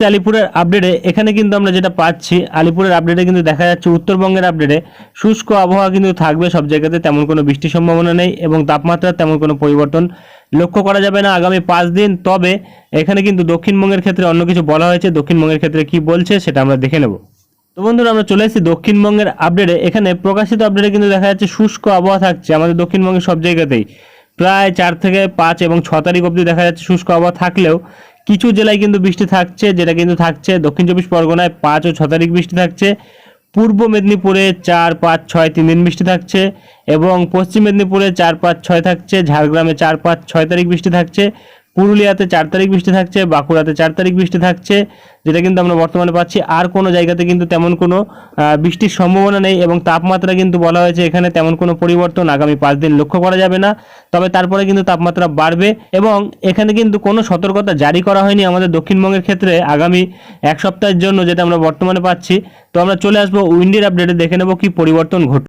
আলিপুরের আপডেটে এখানে কিন্তু আমরা যেটা পাচ্ছি, আলিপুরের আপডেটে কিন্তু দেখা যাচ্ছে, উত্তরবঙ্গের আপডেটে শুষ্ক আবহাওয়া কিন্তু থাকবে সব জায়গাতে, তেমন কোনো বৃষ্টির সম্ভাবনা নেই এবং তাপমাত্রার তেমন কোনো পরিবর্তন লক্ষ্য করা যাবে না আগামী পাঁচ দিন। তবে এখানে কিন্তু দক্ষিণবঙ্গের ক্ষেত্রে অন্য কিছু বলা হয়েছে, দক্ষিণবঙ্গের ক্ষেত্রে কি বলছে সেটা আমরা দেখে নেব। তো বন্ধুরা, আমরা চলে এসেছি দক্ষিণবঙ্গের আপডেটে এখানে প্রকাশিত আপডেটে কিন্তু দেখা যাচ্ছে শুষ্ক আবহাওয়া থাকছে আমাদের দক্ষিণবঙ্গের সব জায়গাতেই। প্রায় চার থেকে পাঁচ এবং ছ তারিখ অবধি দেখা যাচ্ছে শুষ্ক আবহাওয়া থাকলেও কিছু জেলায় কিন্তু বৃষ্টি থাকছে, যেটা কিন্তু থাকছে দক্ষিণ চব্বিশ পরগনায় পাঁচ ও ছ তারিখ বৃষ্টি থাকছে। পূর্ব মেদিনীপুরে চার, পাঁচ, ছয়, তিন দিন বৃষ্টি থাকছে এবং পশ্চিম মেদিনীপুরে চার, পাঁচ, ছয় থাকছে, ঝাড়গ্রামে চার, পাঁচ, ছয় তারিখ বৃষ্টি থাকছে। পুরুলিয়াতে চার তারিখ বৃষ্টি থাকছে, বাঁকুড়াতে চার তারিখ বৃষ্টি থাকছে, যেটা কিন্তু আমরা বর্তমানে পাচ্ছি। আর কোনো জায়গাতে কিন্তু তেমন কোনো বৃষ্টির সম্ভাবনা নেই এবং তাপমাত্রা কিন্তু বলা হয়েছে এখানে তেমন কোনো পরিবর্তন আগামী পাঁচ দিন লক্ষ্য করা যাবে না। তবে তারপরে কিন্তু তাপমাত্রা বাড়বে এবং এখানে কিন্তু কোনো সতর্কতা জারি করা হয়নি আমাদের দক্ষিণবঙ্গের ক্ষেত্রে আগামী এক সপ্তাহের জন্য যেটা আমরা বর্তমানে পাচ্ছি। তো আমরা চলে আসব উইন্ডির আপডেটে, দেখে নেব কি পরিবর্তন ঘটবে